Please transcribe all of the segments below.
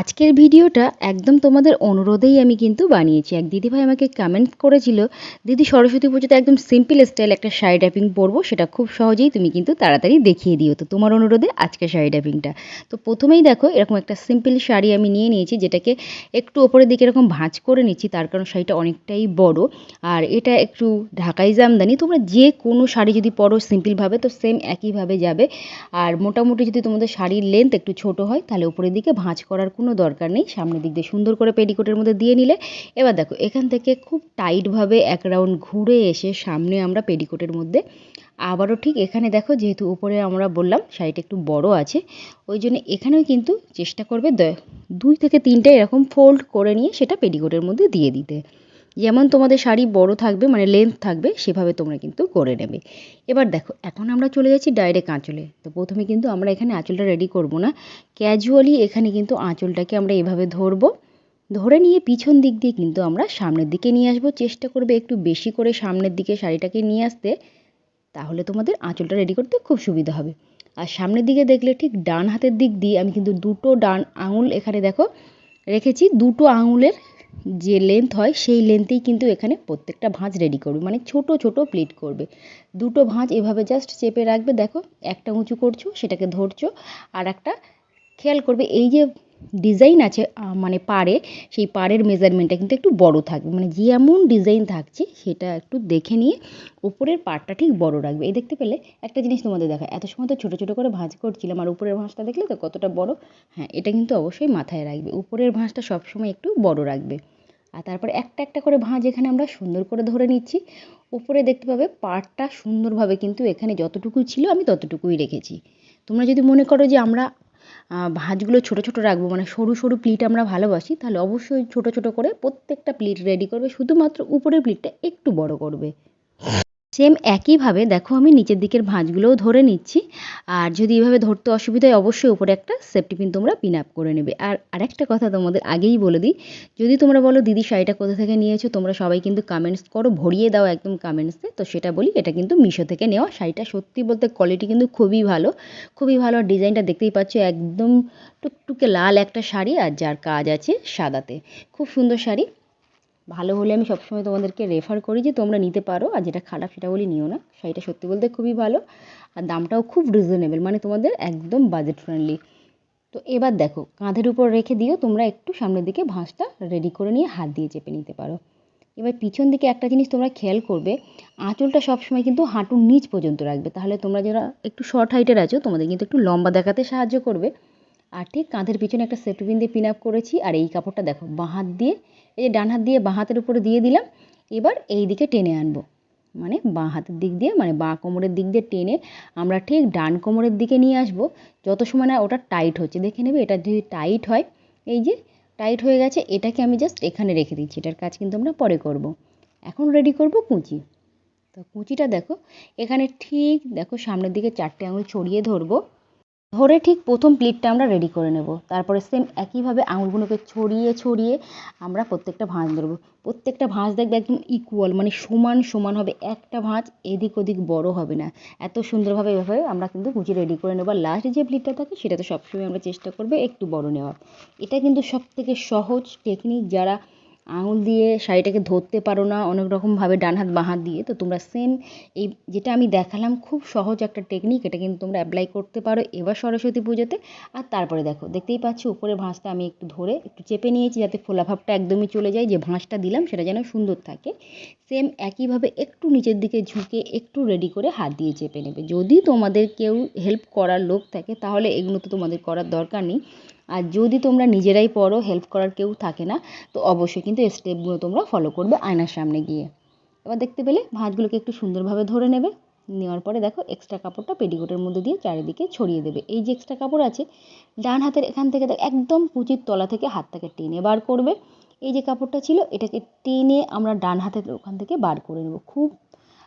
আজকের ভিডিওটা একদম তোমাদের অনুরোধেই আমি কিন্তু বানিয়েছি। এক দিদিভাই আমাকে কমেন্ট করেছিল, দিদি, সরস্বতী পুজোতে একদম সিম্পল স্টাইল একটা শাড়ি ট্যাপিং পরবো, সেটা খুব সহজেই তুমি কিন্তু তাড়াতাড়ি দেখিয়ে দিও। তো তোমার অনুরোধে আজকে শাড়ি ট্যাপিংটা তো প্রথমেই দেখো, এরকম একটা সিম্পল শাড়ি আমি নিয়ে নিয়েছি, যেটাকে একটু ওপরের দিকে এরকম ভাঁজ করে নিচ্ছি, তার কারণ শাড়িটা অনেকটাই বড়। আর এটা একটু ঢাকাই জামদানি, তোমরা যে কোনো শাড়ি যদি পরো সিম্পলভাবে তো সেম একইভাবে যাবে। আর মোটামুটি যদি তোমাদের শাড়ির লেন্থ একটু ছোট হয়, তাহলে উপরের দিকে ভাঁজ করার দরকার নেই। সামনের দিক দিয়ে সুন্দর করে পেডিকোটের মধ্যে দিয়ে নিলে। এবার দেখো, এখান থেকে খুব টাইটভাবে এক রাউন্ড ঘুরে এসে সামনে আমরা পেডিকোটের মধ্যে আবারও ঠিক এখানে দেখো, যেহেতু উপরে আমরা বললাম শাড়িটা একটু বড় আছে, ওই জন্য এখানেও কিন্তু চেষ্টা করবে দুই থেকে তিনটে এরকম ফোল্ড করে নিয়ে সেটা পেডিকোটের মধ্যে দিয়ে দিতে। যেমন তোমাদের শাড়ি বড় থাকবে মানে লেন্থ থাকবে, সেভাবে তোমরা কিন্তু করে নেবে। এবার দেখো, এখন আমরা চলে যাচ্ছি ডাইরেক্ট আঁচলে। তো প্রথমে কিন্তু আমরা এখানে আঁচলটা রেডি করব না। ক্যাজুয়ালি এখানে কিন্তু আঁচলটাকে আমরা এভাবে ধরবো। ধরে নিয়ে পিছন দিক দিয়ে কিন্তু আমরা সামনের দিকে নিয়ে আসব। চেষ্টা করবে একটু বেশি করে সামনের দিকে শাড়িটাকে নিয়ে আসতে। তাহলে তোমাদের আঁচলটা রেডি করতে খুব সুবিধা হবে। আর সামনের দিকে দেখলে ঠিক ডান হাতের দিক দিয়ে আমি কিন্তু দুটো ডান আঙুল এখানে দেখো, রেখেছি। দুটো আঙুলের যে লেন্থ হয়, সেই লেন্থেই কিন্তু এখানে প্রত্যেকটা ভাঁজ রেডি করবে। মানে ছোট ছোট প্লিট করবে। দুটো ভাঁজ এভাবে জাস্ট চেপে রাখবে, দেখো, একটা উঁচু করছ, সেটাকে ধরছো, আর একটা খেয়াল করবে, এই যে ডিজাইন আছে মানে পাড়ে, সেই পাড়ের মেজারমেন্টটা কিন্তু একটু বড় থাকবে। মানে যেমন ডিজাইন থাকছে, সেটা একটু দেখে নিয়ে উপরের পাড়টা ঠিক বড় রাখবে। এই দেখতে পেলে একটা জিনিস তোমাদের দেখা এত সময় তো ছোটো ছোটো করে ভাঁজ করছিলাম, আর উপরের ভাঁজটা দেখলে তো কতটা বড়? হ্যাঁ এটা কিন্তু অবশ্যই মাথায় রাখবে। উপরের ভাঁজটা সবসময় একটু বড় রাখবে। আর তারপরে একটা একটা করে ভাঁজ এখানে আমরা সুন্দর করে ধরে নিচ্ছি। উপরে দেখতে পাবে পাড়টা সুন্দরভাবে কিন্তু এখানে যতটুকু ছিল আমি ততটুকুই রেখেছি। তোমরা যদি মনে করো যে আমরা ভাঁজগুলো ছোট ছোট রাখব। মানে সরু সরু প্লিট আমরা ভালোবাসি, তাহলে অবশ্যই ছোট ছোট করে প্রত্যেকটা প্লিট রেডি করবে। শুধুমাত্র উপরের প্লিটটা একটু বড় করবে। সেম একইভাবে দেখো আমি নিচের দিকের ভাঁজগুলোও ধরে নিচ্ছি। আর যদি এভাবে ধরতে অসুবিধা হয়, অবশ্যই উপরে একটা সেফটি পিন তোমরা পিন আপ করে নেবে। আর আরেকটা কথা তোমাদের আগেই বলে দিই, যদি তোমরা বলো, দিদি, শাড়িটা কোথা থেকে নিয়েছো? তোমরা সবাই কিন্তু কামেন্টস করো, ভরিয়ে দাও একদম কামেন্টসে তো সেটা বলি, এটা কিন্তু মিশো থেকে নেওয়া শাড়িটা। সত্যি বলতে কোয়ালিটি কিন্তু খুবই ভালো। খুবই ভালো আর ডিজাইনটা দেখতেই পাচ্ছ, একদম টুকটুকে লাল একটা শাড়ি। আর যার কাজ আছে সাদাতে। খুব সুন্দর শাড়ি। ভালো হলে আমি সবসময় তোমাদেরকে রেফার করি যে তোমরা নিতে পারো, আর যেটা খারাপ সেটা বলি নিও না। শাড়িটা সত্যি বলতে খুবই ভালো। আর দামটাও খুব রিজনেবল মানে তোমাদের একদম বাজেট ফ্রেন্ডলি তো এবার দেখো, কাঁধের উপর রেখে দিও, তোমরা একটু সামনের দিকে ভাঁজটা রেডি করে নিয়ে হাত দিয়ে চেপে নিতে পারো। এবার পিছন দিকে একটা জিনিস তোমরা খেয়াল করবে, আঁচলটা সবসময় কিন্তু হাঁটুর নিচ পর্যন্ত রাখবে। তাহলে তোমরা যারা একটু শর্ট হাইটের আছো, তোমাদের কিন্তু একটু লম্বা দেখাতে সাহায্য করবে। আর ঠিক কাঁধের পিছনে একটা সেফটি পিন দিয়ে পিন আপ করেছি আর এই কাপড়টা দেখো, বাঁ হাত দিয়ে, এই যে ডান হাত দিয়ে বাঁ হাতের উপরে দিয়ে দিলাম, এবার এই দিকে টেনে আনব। মানে বাঁ হাতের দিক দিয়ে মানে বাঁ কোমরের দিক দিয়ে টেনে আমরা ঠিক ডান কোমরের দিকে নিয়ে আসব। যত সময় না ওটা টাইট হচ্ছে, দেখে নেবে এটা যদি টাইট হয়, এই যে টাইট হয়ে গেছে, এটাকে আমি জাস্ট এখানে রেখে দিচ্ছি, এটার কাজ কিন্তু আমরা পরে করব। এখন রেডি করব কুঁচি। তো কুঁচিটা দেখো, এখানে ঠিক দেখো সামনের দিকে চারটে আঙুল ছড়িয়ে ধরবো। ধরে ঠিক প্রথম প্লিটটা আমরা রেডি করে নেব। তারপরে সেম একইভাবে আঙুলগুলোকে ছড়িয়ে ছড়িয়ে আমরা প্রত্যেকটা ভাঁজ ধরবো। প্রত্যেকটা ভাঁজ দেখবে একদম ইকুয়াল মানে সমান সমান হবে। একটা ভাঁজ এদিক ওদিক বড় হবে না। এত সুন্দরভাবে এভাবে আমরা কিন্তু কুচি রেডি করে নেব। লাস্ট যে প্লিটটা থাকে সেটা তো সবসময় আমরা চেষ্টা করব একটু বড় নেওয়ার। এটা কিন্তু সবথেকে সহজ টেকনিক যারা আঙুল দিয়ে শাড়িটাকে ধরতে পারো না, অনেক রকমভাবে ডান হাত, বাঁ হাত দিয়ে। তো তোমরা সেম এই যেটা আমি দেখালাম খুব সহজ একটা টেকনিক এটা কিন্তু তোমরা অ্যাপ্লাই করতে পারো এবার সরস্বতী পুজোতে। আর তারপরে দেখো, দেখতেই পাচ্ছ উপরে ভাঁজটা আমি একটু ধরে একটু চেপে নিয়েছি যাতে ফোলাভাবটা একদমই চলে যায়, যে ভাঁজটা দিলাম সেটা যেন সুন্দর থাকে। সেম একইভাবে একটু নিচের দিকে ঝুঁকে একটু রেডি করে হাত দিয়ে চেপে নেবে। যদি তোমাদের কেউ হেল্প করার লোক থাকে, তাহলে এগুলো তো তোমাদের করার দরকার নেই। আর যদি তোমরা নিজেরাই পড়ো হেল্প করার কেউ থাকে না, তো অবশ্যই কিন্তু এই স্টেপগুলো তোমরা ফলো করবে আয়নার সামনে গিয়ে। এবার দেখতে পেলে ভাঁজগুলোকে একটু সুন্দরভাবে ধরে নেবে, নেওয়ার পরে দেখো এক্সট্রা কাপড়টা পেটিকোটের মধ্যে দিয়ে চারিদিকে ছড়িয়ে দেবে। এই যে এক্সট্রা কাপড় আছে, ডান হাতের এখান থেকে দেখো, একদম কুচির তলা থেকে হাতটাকে টেনে বার করবে। এই যে কাপড়টা ছিল, এটাকে টেনে আমরা ডান হাতের ওখান থেকে বার করে নেব। খুব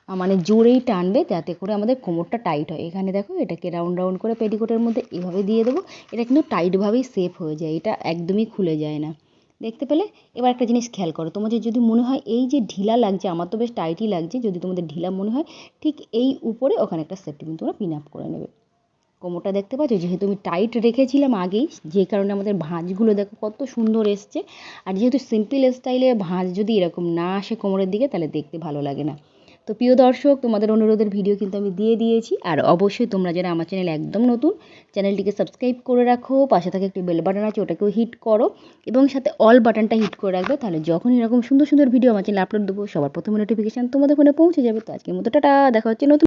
মানে জোরেই টানবে যাতে করে আমাদের কোমরটা টাইট হয়। এখানে দেখো এটাকে রাউন্ড রাউন্ড করে পেটিকোটের মধ্যে এভাবে দিয়ে দেবো। এটা কিন্তু টাইটভাবেই সেফ হয়ে যায়, এটা একদমই খুলে যায় না। দেখতে পেলে? এবার একটা জিনিস খেয়াল করো তোমাদের যদি মনে হয় এই যে ঢিলা লাগছে, আমার তো বেশ টাইটই লাগছে, যদি তোমাদের ঢিলা মনে হয়, ঠিক এই উপরে ওখানে একটা সেফটি পিন তোমরা পিন আপ করে নেবে। কোমরটা দেখতে পাচ্ছ? যেহেতু আমি টাইট রেখেছিলাম আগেই, যে কারণে আমাদের ভাঁজগুলো দেখো কত সুন্দর এসছে। আর যেহেতু সিম্পল স্টাইলে ভাঁজ যদি এরকম না আসে কোমরের দিকে, তাহলে দেখতে ভালো লাগে না। তো প্রিয় দর্শক, তোমাদের অনুরোধের ভিডিও কিন্তু আমি দিয়ে দিয়েছি। আর অবশ্যই তোমরা যারা আমার চ্যানেল একদম নতুন চ্যানেলটিকে সাবস্ক্রাইব করে রাখো, পাশে থাকে একটি বেল বাটন আছে, ওটাকেও হিট করো এবং সাথে অল বাটনটা হিট করে রাখবে। তাহলে যখন এরকম সুন্দর সুন্দর ভিডিও আমার চ্যানেল আপলোড দেবো, সবার প্রথমে নোটিফিকেশান তোমাদের ফোনে পৌঁছে যাবে। তো আজকের মতো টাটা, দেখা হচ্ছে নতুন